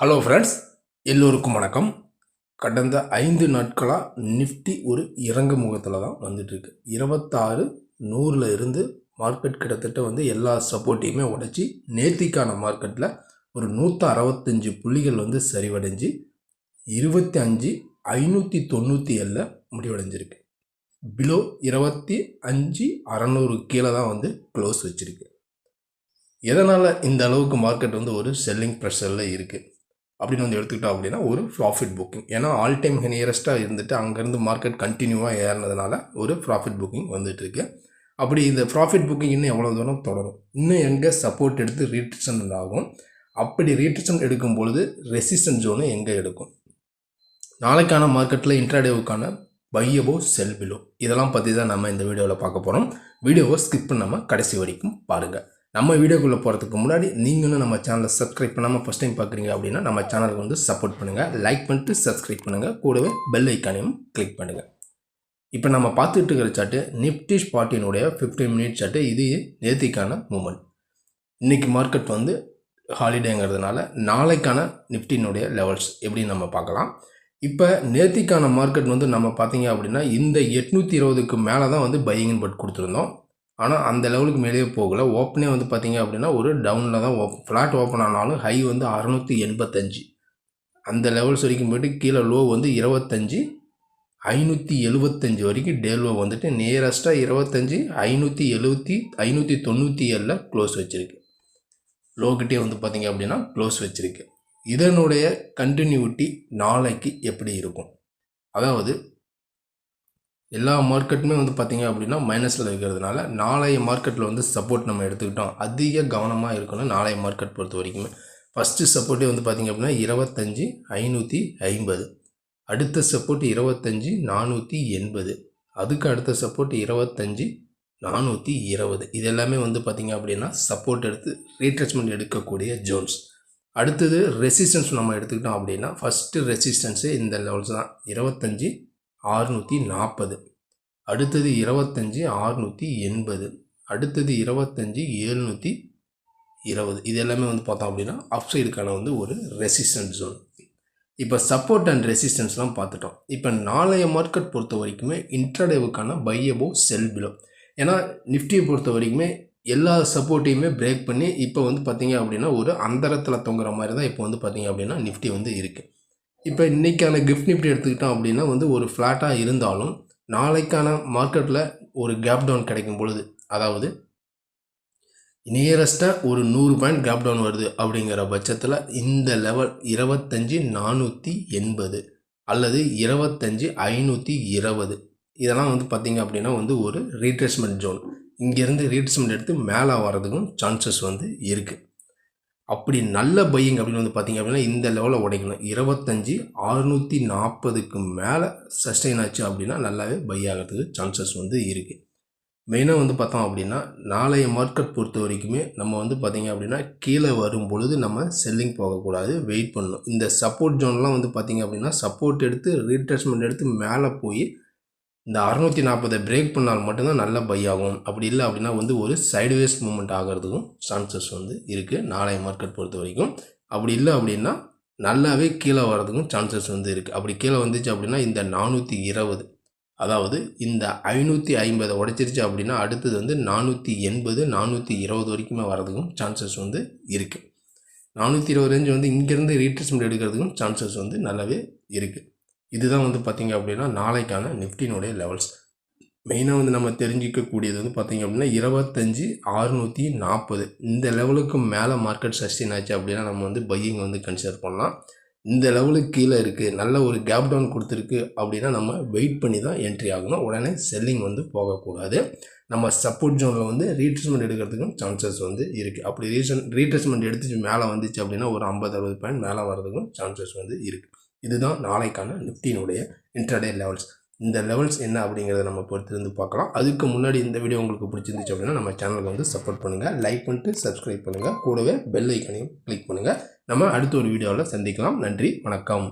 Hello friends எல்லோருக்கும் வணக்கம். கடந்த ஐந்து நாட்களாக நிஃப்டி ஒரு இறங்கு முகத்தில் தான் வந்துட்டுருக்கு. இருபத்தாறு நூறில் இருந்து மார்க்கெட் கிட்டத்தட்ட வந்து எல்லா சப்போர்ட்டையுமே உடைச்சி நேத்திக்கான மார்க்கெட்டில் ஒரு நூற்றி அறுபத்தஞ்சு புள்ளிகள் வந்து சரிவடைஞ்சு இருபத்தி அஞ்சு ஐநூற்றி தொண்ணூற்றி ஏழில் முடிவடைஞ்சிருக்கு. பிலோ இருபத்தி அஞ்சு அறநூறு கீழே தான் வந்து க்ளோஸ் வச்சுருக்கு. எதனால் இந்த அளவுக்கு மார்க்கெட் வந்து ஒரு செல்லிங் ப்ரெஷரில் இருக்குது அப்படின்னு வந்து எடுத்துக்கிட்டோம் அப்படின்னா ஒரு ப்ராஃபிட் புக்கிங் ஏன்னா ஆல் டைம் நியரஸ்ட்டாக இருந்துட்டு அங்கேருந்து மார்க்கெட் கண்டினியூவாக ஏறினதுனால ஒரு ப்ராஃபிட் புக்கிங் வந்துட்டுருக்கு. அப்படி இந்த ப்ராஃபிட் புக்கிங் இன்னும் எவ்வளோ தூரம் தொடரும்? இன்னும் எங்கே சப்போர்ட் எடுத்து ரீட்ரிஷன் ஆகும்? அப்படி ரீட்ரிஷன் எடுக்கும் பொழுது ரெசிஸ்டன்ஸ் ஜோனு எங்கே எடுக்கும்? நாளைக்கான மார்க்கெட்டில் இன்ட்ராடேவுக்கான பையபோ செல் பிலோ இதெல்லாம் பற்றி தான் நம்ம இந்த வீடியோவில் பார்க்க போகிறோம் வீடியோவை ஸ்கிப் பண்ணாமல் கடைசி வரைக்கும் பாருங்கள் நம்ம வீடியோக்குள்ளே போகிறதுக்கு முன்னாடி நீங்களும் நம்ம சேனலை சப்ஸ்கிரைப் பண்ணாமல் ஃபஸ்ட் டைம் பார்க்குறீங்க அப்படின்னா நம்ம சேனலுக்கு வந்து சப்போர்ட் பண்ணுங்கள் லைக் பண்ணிட்டு சப்ஸ்கிரைப் பண்ணுங்கள் கூடவே பெல் ஐக்கானையும் கிளிக் பண்ணுங்கள் இப்போ நம்ம பார்த்துட்டு இருக்கிற சார்ட்டு நிஃப்டி ஸ்பாட்டினுடைய ஃபிஃப்டீன் மினிட் சார்ட்டு இது நேத்திக்கான மூமெண்ட் இன்றைக்கி மார்க்கெட் வந்து ஹாலிடேங்கிறதுனால நாளைக்கான நிஃப்டினுடைய லெவல்ஸ் எப்படின்னு நம்ம பார்க்கலாம். இப்போ நேத்திக்கான மார்க்கெட் வந்து நம்ம பார்த்தீங்க அப்படின்னா இந்த எட்நூற்றி இருபதுக்கு மேலே தான் வந்து பையிங் பட் கொடுத்துருந்தோம். ஆனால் அந்த லெவலுக்கு மேலேயே போகல. ஓப்பனே வந்து பார்த்தீங்க அப்படின்னா ஒரு டவுனில் தான் ஓப் ஃப்ளாட் ஓப்பன் ஆனாலும் ஹை வந்து அறநூற்றி எண்பத்தஞ்சு. அந்த லெவல்ஸ் வரைக்கும் போயிட்டு கீழே லோ வந்து இருபத்தஞ்சி. ஐநூற்றி எழுபத்தஞ்சி வரைக்கும் டே லோ வந்துட்டு நியரஸ்ட்டாக இருபத்தஞ்சி ஐநூற்றி எழுபத்தி ஐநூற்றி தொண்ணூற்றி ஏழில் க்ளோஸ் வச்சுருக்கு. லோக்கிட்டே வந்து பார்த்தீங்க அப்படின்னா க்ளோஸ் வச்சுருக்கு. இதனுடைய கண்டினியூட்டி நாளைக்கு எப்படி இருக்கும்? அதாவது எல்லா மார்க்கெட்டுமே வந்து பார்த்திங்க அப்படின்னா மைனஸில் இருக்கிறதுனால நாளைய மார்க்கெட்டில் வந்து சப்போர்ட் நம்ம எடுத்துக்கிட்டோம். அதிக கவனமாக இருக்கணும் நாளைய மார்க்கெட் பொறுத்த வரைக்குமே. ஃபஸ்ட்டு சப்போர்ட்டே வந்து பார்த்திங்க அப்படின்னா இருபத்தஞ்சி ஐநூற்றி ஐம்பது. அடுத்த சப்போர்ட் இருபத்தஞ்சி நானூற்றி எண்பது. அதுக்கு அடுத்த சப்போர்ட் இருபத்தஞ்சி நானூற்றி இருபது. இது எல்லாமே வந்து பார்த்திங்க அப்படின்னா சப்போர்ட் எடுத்து ரீட்ரெச்மெண்ட் எடுக்கக்கூடிய ஜோன்ஸ் அடுத்தது ரெசிஸ்டன்ஸ் நம்ம எடுத்துக்கிட்டோம் அப்படின்னா ஃபஸ்ட்டு ரெசிஸ்டன்ஸு இந்த லெவல்ஸ் தான். இருபத்தஞ்சி ஆறுநூற்றி நாற்பது. அடுத்தது இருபத்தஞ்சி ஆறுநூற்றி எண்பது. அடுத்தது இருபத்தஞ்சி ஏழ்நூற்றி இருபது. இது எல்லாமே வந்து பார்த்தோம் அப்படின்னா அப் சைடுக்கான வந்து ஒரு ரெசிஸ்டன்ஸ் ஜோன் இப்போ சப்போர்ட் அண்ட் ரெசிஸ்டன்ஸ்லாம் பார்த்துட்டோம். இப்போ நாளைய மார்க்கெட் பொறுத்த வரைக்குமே இன்ட்ராடேவுக்கான பையபோ செல் பிலோ ஏன்னா நிஃப்டியை பொறுத்த வரைக்குமே எல்லா சப்போர்ட்டையுமே பிரேக் பண்ணி இப்போ வந்து பார்த்தீங்க அப்படின்னா ஒரு அந்தரத்தில் தொங்குற மாதிரி தான் இப்போ வந்து பார்த்தீங்க அப்படின்னா நிஃப்டி வந்து இருக்குது இப்போ இன்றைக்கான கிஃப்ட் நிஃப்டி எடுத்துக்கிட்டோம் அப்படின்னா வந்து ஒரு ஃப்ளாட்டாக இருந்தாலும் நாளைக்கான மார்க்கெட்டில் ஒரு கேப் டவுன் கிடைக்கும் பொழுது அதாவது நியரஸ்ட்டாக ஒரு நூறு பாயிண்ட் கேப் டவுன் வருது அப்படிங்கிற பட்சத்தில் இந்த லெவல் இருபத்தஞ்சி நானூற்றி எண்பது அல்லது இருபத்தஞ்சி ஐநூற்றி இருபது. இதெல்லாம் வந்து பார்த்திங்க அப்படின்னா வந்து ஒரு ரீட்ரேஸ்மெண்ட் ஜோன் இங்கேருந்து ரீட்ரேஸ்மெண்ட் எடுத்து மேலே வர்றதுக்கும் சான்சஸ் வந்து இருக்குது அப்படி நல்ல பையிங் அப்படின்னு வந்து பார்த்திங்க அப்படின்னா இந்த லெவலில் உடைக்கணும். இருபத்தஞ்சி அறுநூற்றி நாற்பதுக்கு மேலே சஸ்டெயின் ஆச்சு அப்படின்னா நல்லாவே பை ஆகிறதுக்கு சான்சஸ் வந்து இருக்குது மெயினாக வந்து பார்த்தோம் அப்படின்னா நாளைய மார்க்கெட் பொறுத்த வரைக்குமே நம்ம வந்து பார்த்திங்க அப்படின்னா கீழே வரும் பொழுது நம்ம செல்லிங் போகக்கூடாது வெயிட் பண்ணணும். இந்த சப்போர்ட் ஜோன்லாம் வந்து பார்த்திங்க அப்படின்னா சப்போர்ட் எடுத்து ரீட்ரெஸ்மெண்ட் எடுத்து மேலே போய் இந்த அறநூற்றி நாற்பதை பிரேக் பண்ணால் மட்டும்தான் நல்ல பை ஆகும். அப்படி இல்லை அப்படின்னா வந்து ஒரு சைடுவேஸ் மூமெண்ட் ஆகிறதுக்கும் சான்சஸ் வந்து இருக்குது நாளைய மார்க்கெட் பொறுத்த வரைக்கும். அப்படி இல்லை அப்படின்னா நல்லாவே கீழே வர்றதுக்கும் சான்சஸ் வந்து இருக்குது அப்படி கீழே வந்துச்சு அப்படின்னா இந்த நானூற்றி இருபது. அதாவது இந்த ஐநூற்றி ஐம்பதை உடைச்சிருச்சு அப்படின்னா அடுத்தது வந்து நானூற்றி எண்பது நானூற்றி இருபது வரைக்குமே வர்றதுக்கும் சான்சஸ் வந்து இருக்குது நானூற்றி இருபது ரேஞ்சு வந்து இங்கேருந்து ரீட்ரெஸ்மெண்ட் எடுக்கிறதுக்கும் சான்சஸ் வந்து நல்லாவே இருக்குது இதுதான் வந்து பார்த்திங்க அப்படின்னா நாளைக்கான நிஃப்டினுடைய லெவல்ஸ் மெயினாக வந்து நம்ம தெரிஞ்சிக்கக்கூடியது வந்து பார்த்திங்க அப்படின்னா இருபத்தஞ்சி அறுநூற்றி நாற்பது இந்த லெவலுக்கு மேலே மார்க்கெட் சஸ்டின் ஆச்சு அப்படின்னா நம்ம வந்து பையிங் வந்து கன்சிடர் பண்ணலாம். இந்த லெவலுக்கு கீழே இருக்குது நல்ல ஒரு கேப் டவுன் கொடுத்துருக்கு அப்படின்னா நம்ம வெயிட் பண்ணி தான் என்ட்ரி ஆகணும். உடனே செல்லிங் வந்து போகக்கூடாது. நம்ம சப்போர்ட் ஜோனில் வந்து ரீட்ரெஸ்மெண்ட் எடுக்கிறதுக்கும் சான்சஸ் வந்து இருக்குது அப்படி ரீசன் ரீட்ரெஸ்மெண்ட் எடுத்துச்சு மேலே வந்துச்சு அப்படின்னா ஒரு ஐம்பது அறுபது பாயிண்ட் மேலே வர்றதுக்கும் சான்சஸ் வந்து இருக்குது இதுதான் நாளைக்கான நிஃப்டியினுடைய இன்டர்டே லெவல்ஸ் இந்த லெவல்ஸ் என்ன அப்படிங்கிறத நம்ம பொறுத்திருந்து பார்க்கலாம். அதுக்கு முன்னாடி இந்த வீடியோ உங்களுக்கு பிடிச்சிருந்துச்சு அப்படின்னா நம்ம சேனலுக்கு வந்து சப்போர்ட் பண்ணுங்கள் லைக் பண்ணிட்டு சப்ஸ்கிரைப் பண்ணுங்கள் கூடவே பெல் ஐக்கனையும் கிளிக் பண்ணுங்கள் நம்ம அடுத்த ஒரு வீடியோவில் சந்திக்கலாம். நன்றி. வணக்கம்.